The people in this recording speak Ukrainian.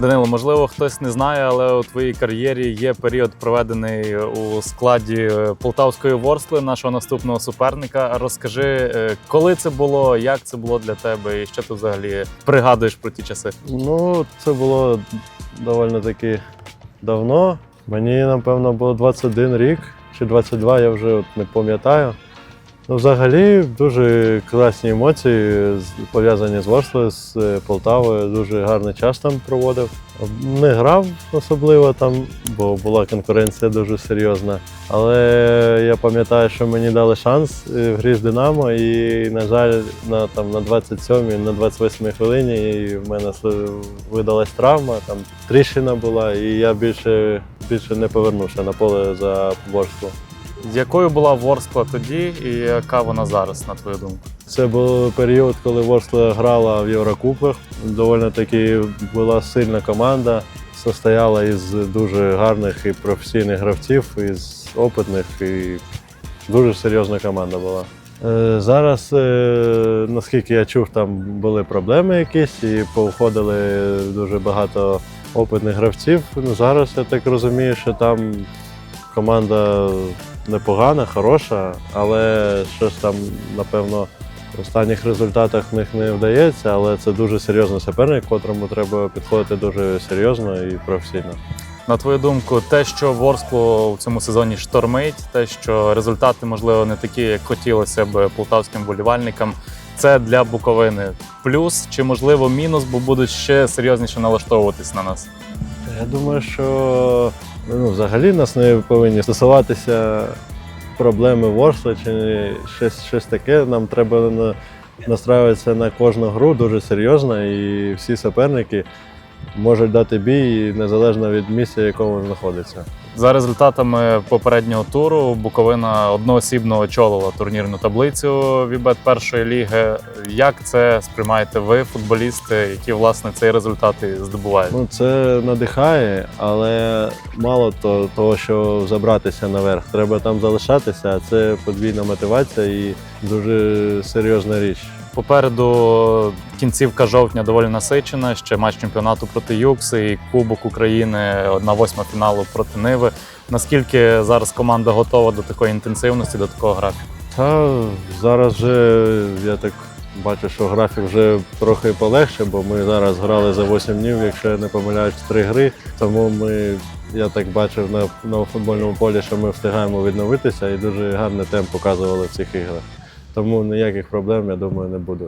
Данило, можливо, хтось не знає, але у твоїй кар'єрі є період, проведений у складі е, Полтавської Ворсли, нашого наступного суперника. Розкажи, е, коли це було, як це було для тебе, і що ти взагалі пригадуєш про ті часи? Ну, це було доволі таки давно. Мені, напевно, було 21 рік чи 22, я вже от не пам'ятаю. Ну, взагалі, дуже класні емоції пов'язані з Ворслою, з е, Полтавою. Дуже гарний час там проводив. Не грав особливо там, бо була конкуренція дуже серйозна. Але я пам'ятаю, що мені дали шанс е, в грі з Динамо, і, на жаль, на, там, на 27-й, на 28-й хвилині і в мене видалась травма, там тріщина була, і я більше, більше не повернувся на поле за Ворсклу. Якою була Ворскла тоді, і яка вона зараз, на твою думку? Це був період, коли Ворскла грала в Єврокубках. Доволі таки була сильна команда, состояла із дуже гарних і професійних гравців, із опитних, і дуже серйозна команда була. Е, Зараз, е, наскільки я чув, там були проблеми якісь і повходили дуже багато опитних гравців. Ну, зараз я так розумію, що там команда непогана, хороша, але щось там, напевно, в останніх результатах в них не вдається, але це дуже серйозний суперник, котрому треба підходити дуже серйозно і професійно. На твою думку, те, що Ворсклу в цьому сезоні штормить, те, що результати, можливо, не такі, як хотілося б полтавським болівальникам, це для Буковини плюс чи можливо мінус, бо будуть ще серйозніше налаштовуватись на нас. Я думаю, що ну, взагалі нас не повинні стосуватися проблеми Ворсла чи щось, щось таке. Нам треба на- настраюватися на кожну гру дуже серйозно, і всі суперники можуть дати бій незалежно від місця, в якому знаходиться. За результатами попереднього туру Буковина одноосібно очолила турнірну таблицю Вібет першої ліги. Як це сприймаєте ви, футболісти, які власне цей результат і здобувають? Ну, це надихає, але мало то, того, що забратися наверх. Треба там залишатися, а це подвійна мотивація і дуже серйозна річ. Попереду кінцівка жовтня доволі насичена. Ще матч чемпіонату проти Юкси і Кубок України на восьма фіналу проти Ниви. Наскільки зараз команда готова до такої інтенсивності, до такого графіку? Та зараз вже я так бачу, що графік вже трохи полегше, бо ми зараз грали за 8 днів, якщо я не помиляюсь, три гри. Тому ми, я так бачив на, на футбольному полі, що ми встигаємо відновитися і дуже гарний темп показували в цих іграх. Тому ніяких проблем, я думаю, не буде.